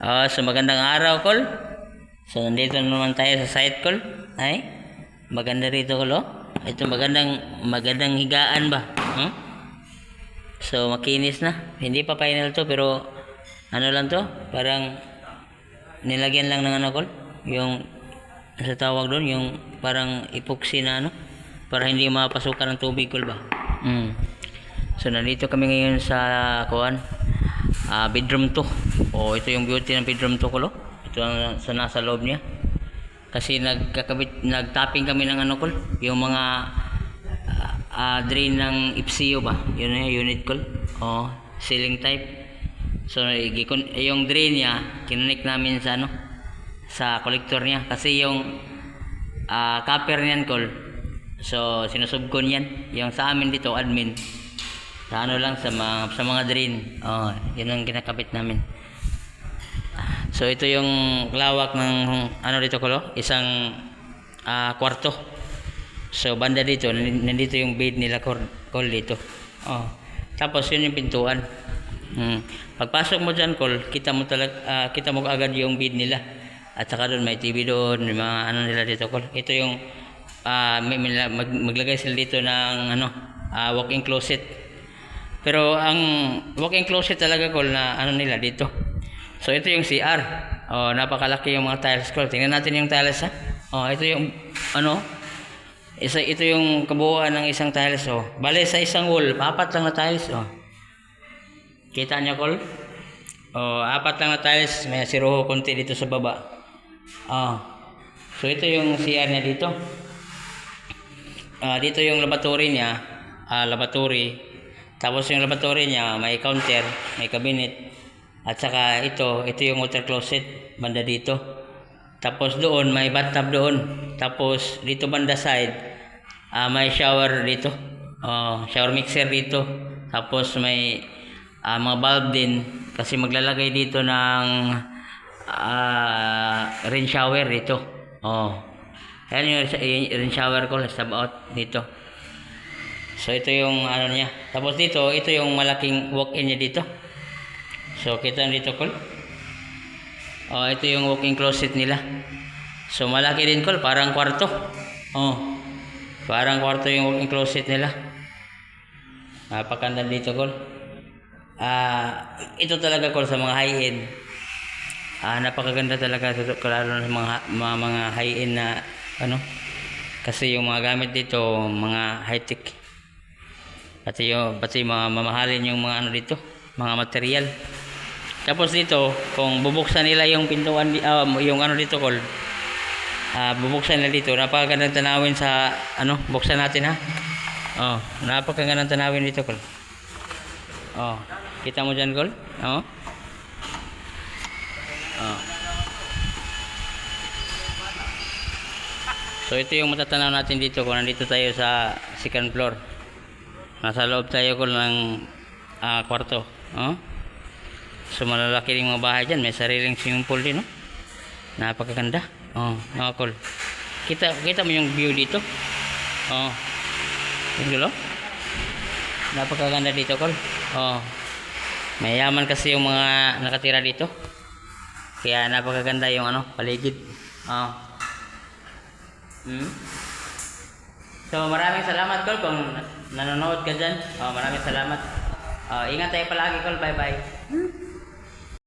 Ah, so magandang araw, Kol. So nandito na naman tayo sa site, Kol. Ay, maganda rito, Kol. Oh. Ito magandang magandang higaan ba? Hmm? So makinis na. Hindi pa final to pero ano lang to? Parang nilagyan lang ng ano, Kol. Yung sa tawag doon, yung parang epoxy na ano para hindi mapasukan ng tubig, Kol ba? Hmm. So nandito kami ngayon sa kuan ah bedroom 2. Oh, ito yung beauty ng bedroom 2 ko, lo. Ito ang sa nasa loob niya. Kasi nagkakabit nagtapping kami ng ano kol, yung mga ah, ah, drain ng IPCO ba? Yun na unit kol. Oh, ceiling type. So igikon yung drain niya kinonek namin sa ano sa collector niya kasi yung ah, copper niyan kol. So sinusubkon yan. Yung sa amin dito admin sa ano lang sa mga sa mga drain. Oh, yun ang kinakabit namin. So ito yung lawak ng ano dito ko isang ah, kwarto. So banda dito nan- nandito yung bed nila kol dito. Oh. Tapos yun yung pintuan. Hmm. Pagpasok mo diyan kol, kita mo talag ah, kita mo agad yung bed nila. At saka doon may TV doon, may mga ano nila dito kol. Ito yung ah, may, mag, maglagay sila dito ng ano, ah, walk-in closet. Pero ang walk-in closet talaga ko na ano nila dito. So ito yung CR. Oh, napakalaki yung mga tiles ko. Tingnan natin yung tiles ha. Oh, ito yung ano? Isa ito yung kabuuan ng isang tiles oh. Bale sa isang wall, apat lang na tiles oh. Kita niyo kol? Oh, apat lang na tiles, may siruho konti dito sa baba. Oh. So ito yung CR niya dito. Ah, dito yung laboratory niya, ah, laboratory. Tapos yung laboratory niya, may counter, may cabinet. At saka ito, ito yung water closet, banda dito. Tapos doon, may bathtub doon. Tapos dito banda side, ah, may shower dito. Oh, shower mixer dito. Tapos may ah, mga bulb din kasi maglalagay dito ng ah, rain shower dito. Oh. Ayan yung yung rain shower ko, sa out dito. So ito yung ano niya. Tapos dito, ito yung malaking walk-in niya dito. So kita dito kol. Oh, ito yung walk-in closet nila. So malaki din kol, parang kwarto. Oh. Parang kwarto yung walk-in closet nila. Napakanda dito kol. Ah, ito talaga kol sa mga high-end. Ah, napakaganda talaga lalo sa mga mga, mga high-end na ano. Kasi yung mga gamit dito, mga high-tech. Pati yung, pati mga mamahalin yung mga ano dito, mga material. Tapos dito, kung bubuksan nila yung pintuan, ah, yung ano dito, kol, ah, bubuksan nila dito, napakagandang tanawin sa, ano, buksan natin ha. Oh, napakagandang tanawin dito, kol. Oh, kita mo dyan, kol? Oh. Oh. So ito yung matatanaw natin dito kung nandito tayo sa second floor. Nasa loob tayo ko ng ah, kwarto. Oh? So malalaki rin mga bahay dyan. May sariling swimming pool din. No? Napakaganda. Oh, mga cool. Kita, kita mo yung view dito. Oh. Yung gulo. Napakaganda dito, Kol. Oh. Mayaman kasi yung mga nakatira dito. Kaya napakaganda yung ano, paligid. Oh. Hmm? So maraming salamat Col kung nanonood ka dyan. Oh, maraming salamat. Oh, ingat tayo palagi Col. Bye bye.